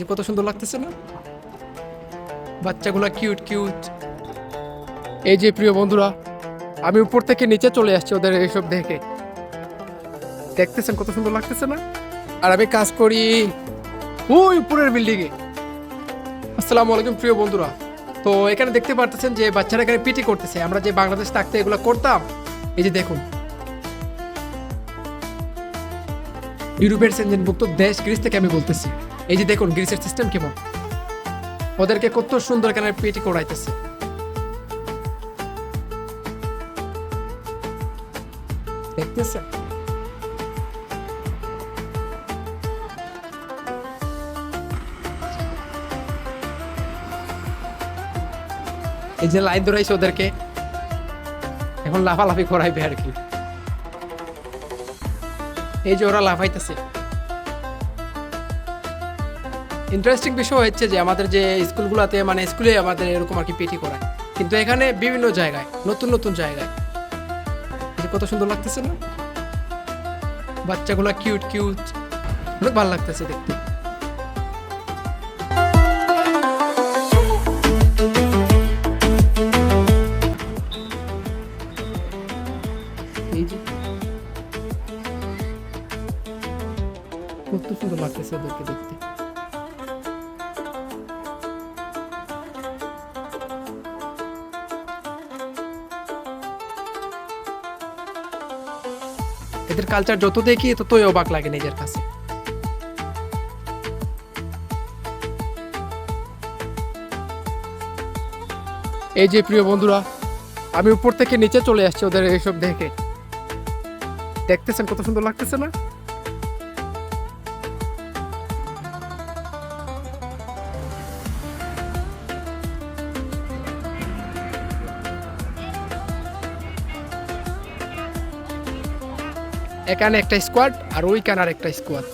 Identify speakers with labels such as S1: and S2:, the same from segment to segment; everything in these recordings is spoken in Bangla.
S1: যে কত সুন্দর লাগতেছে না? বাচ্চাগুলা কিউট কিউট এই যে প্রিয় বন্ধুরা, আমি উপর থেকে নিচে চলে আসছি ওদের এইসব দেখে। দেখতেছেন কত সুন্দর লাগতেছে না? আর আমি কাজ করি ওই উপরের বিল্ডিং এ। আসসালামু আলাইকুম প্রিয় বন্ধুরা। তো এখানে দেখতে পারতেছেন যে বাচ্চারা এখানে পিটি করতেছে। আমরা যে বাংলাদেশ থাকতে এগুলো করতাম, এই যে দেখুন। ইউরোপের সেঞ্জনভুক্ত দেশ গ্রিস থেকে আমি বলতেছি। এই যে দেখুন, গ্রিসের সিস্টেম কেমন? ওদেরকে কত সুন্দর এখানে পিটি করাইতেছে দেখতেছে এই যে লাইন ধরাইছে ওদেরকে, এখন লাফালাফি করাইবে আর কি। এই যে ওরা লাফাইতেছে। ইন্টারেস্টিং বিষয় হচ্ছে যে আমাদের যে স্কুলগুলোতে মানে স্কুলে আমাদের এরকম আর কি পিটি করায়। কিন্তু এখানে বিভিন্ন জায়গায়, নতুন নতুন জায়গায়। কত সুন্দর লাগতেছে না? বাচ্চাগুলো কিউট কিউট অনেক ভালো লাগতেছে দেখতে। এই যে কত সুন্দর লাগতেছে ওদেরকে দেখতে। এদের কালচার যত দেখি, ততই অবাক লাগে নিজের কাছে। এই যে প্রিয় বন্ধুরা, আমি উপর থেকে নিচে চলে আসছি ওদের এইসব দেখে। দেখতেছেন কত সুন্দর লাগতেছে না? এখানে একটা স্কোয়াড আর ওইখানে আর একটা স্কোয়াড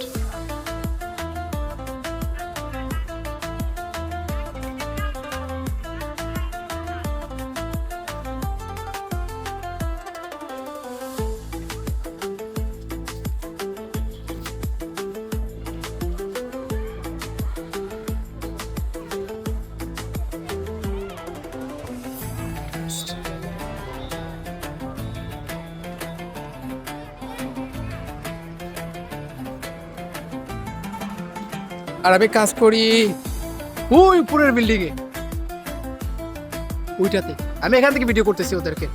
S1: আর আমি কাজ করি ওই উপরের বিল্ডিং এ। ওইটাতে। আমি এখান থেকে ভিডিও করতেছি ওদেরকে।